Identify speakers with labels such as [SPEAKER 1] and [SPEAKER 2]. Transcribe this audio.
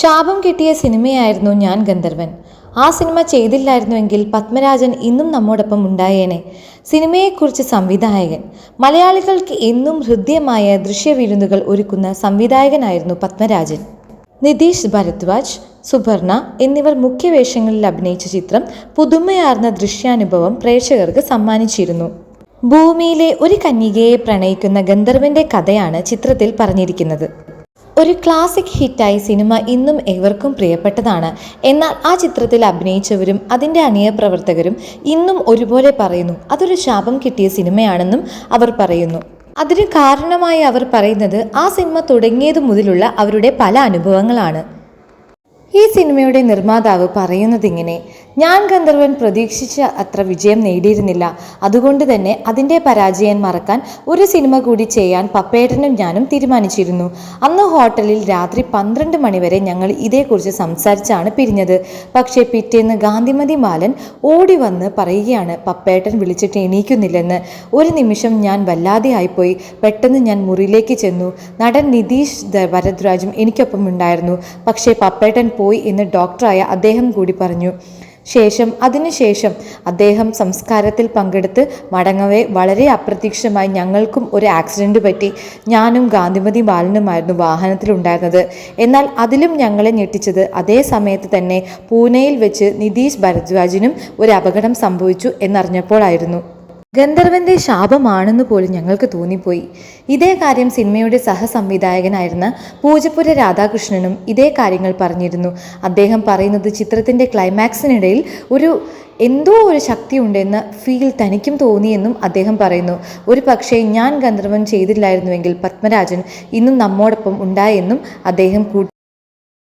[SPEAKER 1] ശാപം കിട്ടിയ സിനിമയായിരുന്നു ഞാൻ ഗന്ധർവൻ. ആ സിനിമ ചെയ്തില്ലായിരുന്നുവെങ്കിൽ പത്മരാജൻ ഇന്നും നമ്മോടൊപ്പം ഉണ്ടായേനെ. സിനിമയെക്കുറിച്ച് സംവിധായകൻ. മലയാളികൾക്ക് എന്നും ഹൃദ്യമായ ദൃശ്യവിരുന്നുകൾ ഒരുക്കുന്ന സംവിധായകനായിരുന്നു പത്മരാജൻ. നിതീഷ് ഭരദ്വാജ് സുപർണ എന്നിവർ മുഖ്യവേഷങ്ങളിൽ അഭിനയിച്ച ചിത്രം പുതുമയാർന്ന ദൃശ്യാനുഭവം പ്രേക്ഷകർക്ക് സമ്മാനിച്ചിരുന്നു. ഭൂമിയിലെ ഒരു കന്യകയെ പ്രണയിക്കുന്ന ഗന്ധർവന്റെ കഥയാണ് ചിത്രത്തിൽ പറഞ്ഞിരിക്കുന്നത്. ഒരു ക്ലാസിക് ഹിറ്റായി സിനിമ ഇന്നും ഏവർക്കും പ്രിയപ്പെട്ടതാണ്. എന്നാൽ ആ ചിത്രത്തിൽ അഭിനയിച്ചവരും അതിന്റെ അണിയ പ്രവർത്തകരും ഇന്നും ഒരുപോലെ പറയുന്നു അതൊരു ശാപം കിട്ടിയ സിനിമയാണെന്നും അവർ പറയുന്നു. അതിന് കാരണമായി അവർ പറയുന്നത് ആ സിനിമ തുടങ്ങിയതു മുതലുള്ള അവരുടെ പല അനുഭവങ്ങളാണ്. ഈ സിനിമയുടെ നിർമ്മാതാവ് പറയുന്നതിങ്ങനെ ഞാൻ ഗന്ധർവൻ പ്രതീക്ഷിച്ച അത്ര വിജയം നേടിയിരുന്നില്ല. അതുകൊണ്ട് തന്നെ അതിന്റെ പരാജയം മറക്കാൻ ഒരു സിനിമ കൂടി ചെയ്യാൻ പപ്പേട്ടനും ഞാനും തീരുമാനിച്ചിരുന്നു. അന്ന് ഹോട്ടലിൽ രാത്രി പന്ത്രണ്ട് മണിവരെ ഞങ്ങൾ ഇതേക്കുറിച്ച് സംസാരിച്ചാണ് പിരിഞ്ഞത്. പക്ഷേ പിറ്റേന്ന് ഗാന്ധിമതി ബാലൻ ഓടി വന്ന് പറയുകയാണ് പപ്പേട്ടൻ വിളിച്ചിട്ട് എണീക്കുന്നില്ലെന്ന്. ഒരു നിമിഷം ഞാൻ വല്ലാതെ ആയിപ്പോയി. പെട്ടെന്ന് ഞാൻ മുറിയിലേക്ക് ചെന്നു. നടൻ നിതീഷ് ഭരദ്വാജും എനിക്കൊപ്പം ഉണ്ടായിരുന്നു. പക്ഷേ പപ്പേട്ടൻ എന്ന് ഡോക്ടറായ അദ്ദേഹം കൂടി പറഞ്ഞു. ശേഷം അതിനുശേഷം അദ്ദേഹം സംസ്കാരത്തിൽ പങ്കെടുത്ത് മടങ്ങവേ വളരെ അപ്രത്യക്ഷമായി ഞങ്ങൾക്കും ഒരു ആക്സിഡന്റ് പറ്റി. ഞാനും ഗാന്ധിമതി ബാലനുമായിരുന്നു വാഹനത്തിലുണ്ടായിരുന്നത്. എന്നാൽ അതിലും ഞങ്ങളെ ഞെട്ടിച്ചത് അതേ സമയത്ത് തന്നെ പൂനെയിൽ വെച്ച് നിതീഷ് ഭരദ്വാജിനും ഒരു അപകടം സംഭവിച്ചു എന്നറിഞ്ഞപ്പോഴായിരുന്നു. ഗന്ധർവന്റെ ശാപമാണെന്ന് പോലും ഞങ്ങൾക്ക് തോന്നിപ്പോയി. ഇതേ കാര്യം സിനിമയുടെ സഹസംവിധായകനായിരുന്ന പൂജപ്പുര രാധാകൃഷ്ണനും ഇതേ കാര്യങ്ങൾ പറഞ്ഞിരുന്നു. അദ്ദേഹം പറയുന്നത് ചിത്രത്തിന്റെ ക്ലൈമാക്സിനിടയിൽ ഒരു എന്തോ ഒരു ശക്തി ഉണ്ടെന്ന് ഫീൽ തനിക്കും തോന്നിയെന്നും അദ്ദേഹം പറയുന്നു. ഒരു പക്ഷേ ഞാൻ ഗന്ധർവൻ ചെയ്തില്ലായിരുന്നുവെങ്കിൽ പത്മരാജൻ ഇന്നും നമ്മോടൊപ്പം ഉണ്ടായെന്നും അദ്ദേഹം